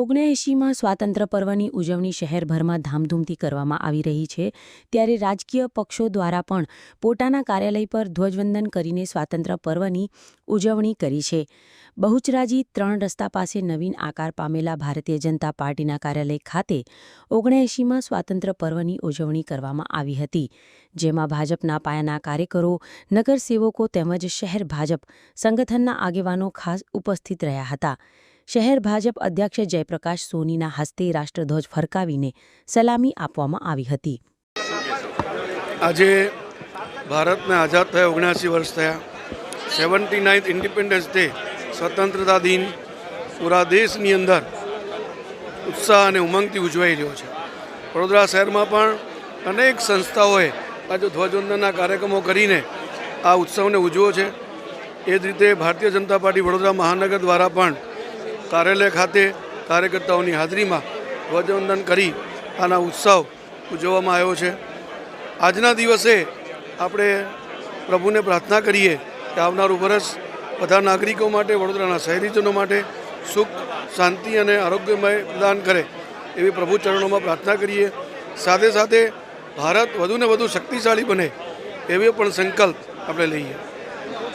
ઓગણએંશીમાં સ્વાતંત્ર્ય પર્વની ઉજવણી શહેરભરમાં ધામધૂમથી કરવામાં આવી રહી છે, ત્યારે રાજકીય પક્ષો દ્વારા પણ પોતાના કાર્યાલય પર ધ્વજવંદન કરીને સ્વાતંત્ર્ય પર્વની ઉજવણી કરી છે. બહુચરાજી ત્રણ રસ્તા પાસે નવીન આકાર પામેલા ભારતીય જનતા પાર્ટીના કાર્યાલય ખાતે ઓગણએંશીમાં સ્વાતંત્ર્ય પર્વની ઉજવણી કરવામાં આવી હતી, જેમાં ભાજપના પાયાના કાર્યકરો, નગરસેવકો તેમજ શહેર ભાજપ સંગઠનના આગેવાનો ખાસ ઉપસ્થિત રહ્યા હતા. શહેર ભાજપ અધ્યક્ષ જયપ્રકાશ સોનીના હસ્તે રાષ્ટ્રધ્વજ ફરકાવીને સલામી આપવામાં આવી હતી. આજે ભારતને આઝાદ થયા ઓગણસી વર્ષ થયા. સેવન્ટી નાઇન્થ ઇન્ડિપેન્ડન્સ ડે, સ્વતંત્રતા દિન. પૂરા દેશની અંદર ઉત્સાહ અને ઉમંગથી ઉજવાઈ રહ્યો છે. વડોદરા શહેરમાં પણ અનેક સંસ્થાઓએ આજે ધ્વજવંદનના કાર્યક્રમો કરીને આ ઉત્સવને ઉજવ્યો છે. એ જ રીતે ભારતીય જનતા પાર્ટી વડોદરા મહાનગર દ્વારા પણ કાર્યાલય ખાતે કાર્યકર્તાઓની હાજરીમાં ધ્વજવંદન કરી આના ઉત્સવ ઉજવવામાં આવ્યો છે. આજના દિવસે આપણે પ્રભુને પ્રાર્થના કરીએ કે આવનારું વરસ બધા નાગરિકો માટે, વડોદરાના શહેરીજનો માટે સુખ, શાંતિ અને આરોગ્યમય પ્રદાન કરે એવી પ્રભુ ચરણોમાં પ્રાર્થના કરીએ. સાથે સાથે ભારત વધુને વધુ શક્તિશાળી બને એવો પણ સંકલ્પ આપણે લઈએ.